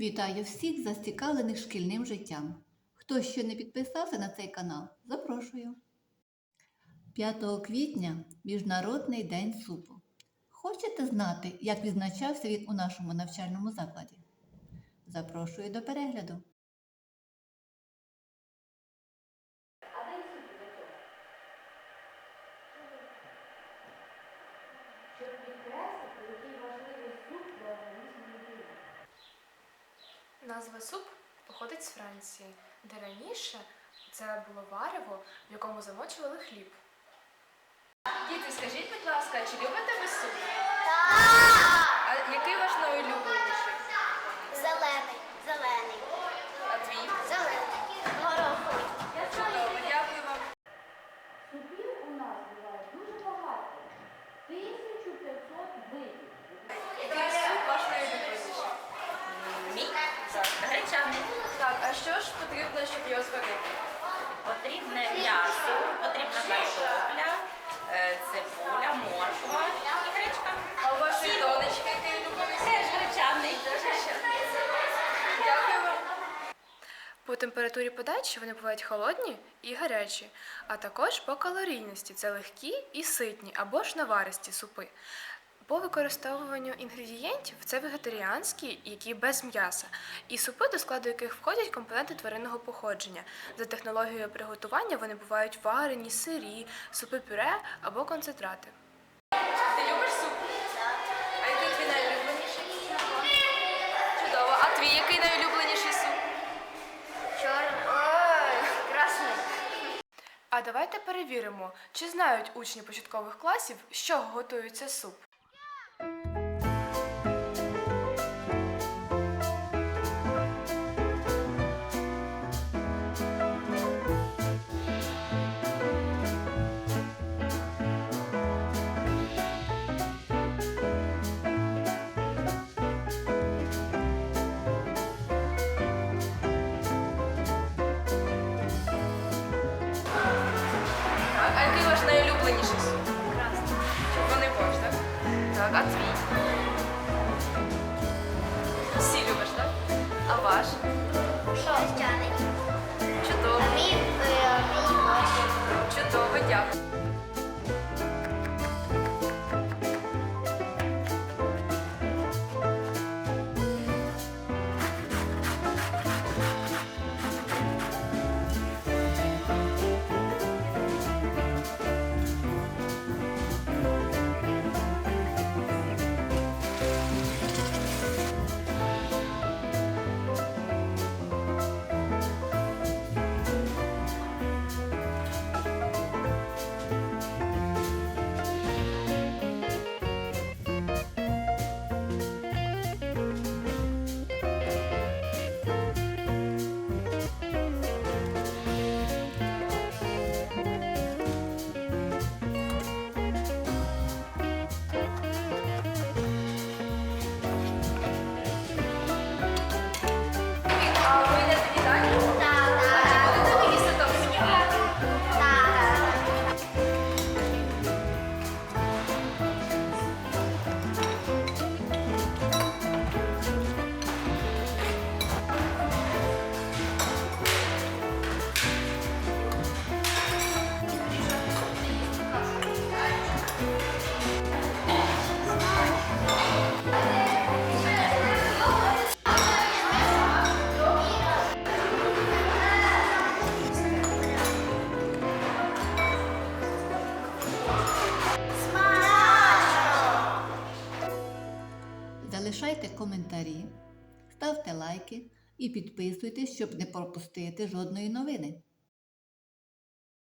Вітаю всіх зацікавлених шкільним життям. Хто ще не підписався на цей канал, запрошую. 5 квітня Міжнародний день супу. Хочете знати, як відзначався він у нашому навчальному закладі? Запрошую до перегляду. щоб підкреслити, Назва суп походить з Франції, де раніше це було варево, в якому замочували хліб. Діти, скажіть, будь ласка, чи любите ви суп? Температурі подачі вони бувають холодні і гарячі, а також по калорійності це легкі і ситні або ж наваристі супи. По використовуванню інгредієнтів це вегетаріанські, які без м'яса, і супи, до складу яких входять компоненти тваринного походження. За технологією приготування вони бувають варені, сирі, супи пюре або концентрати. Ти любиш суп? А який твій найулюбленіший? Чудово. А твій який найулюбленіший суп? Чорний. Ой, красний. Давайте перевіримо, чи знають учні початкових класів, з чого готується суп. Ваш щось. суп? Красний. Червоний борщ, так? Так, а твій? Всі любиш, так? А ваш? Шостяний. Чудово. Мій, Залишайте коментарі, ставте лайки і підписуйтесь, щоб не пропустити жодної новини.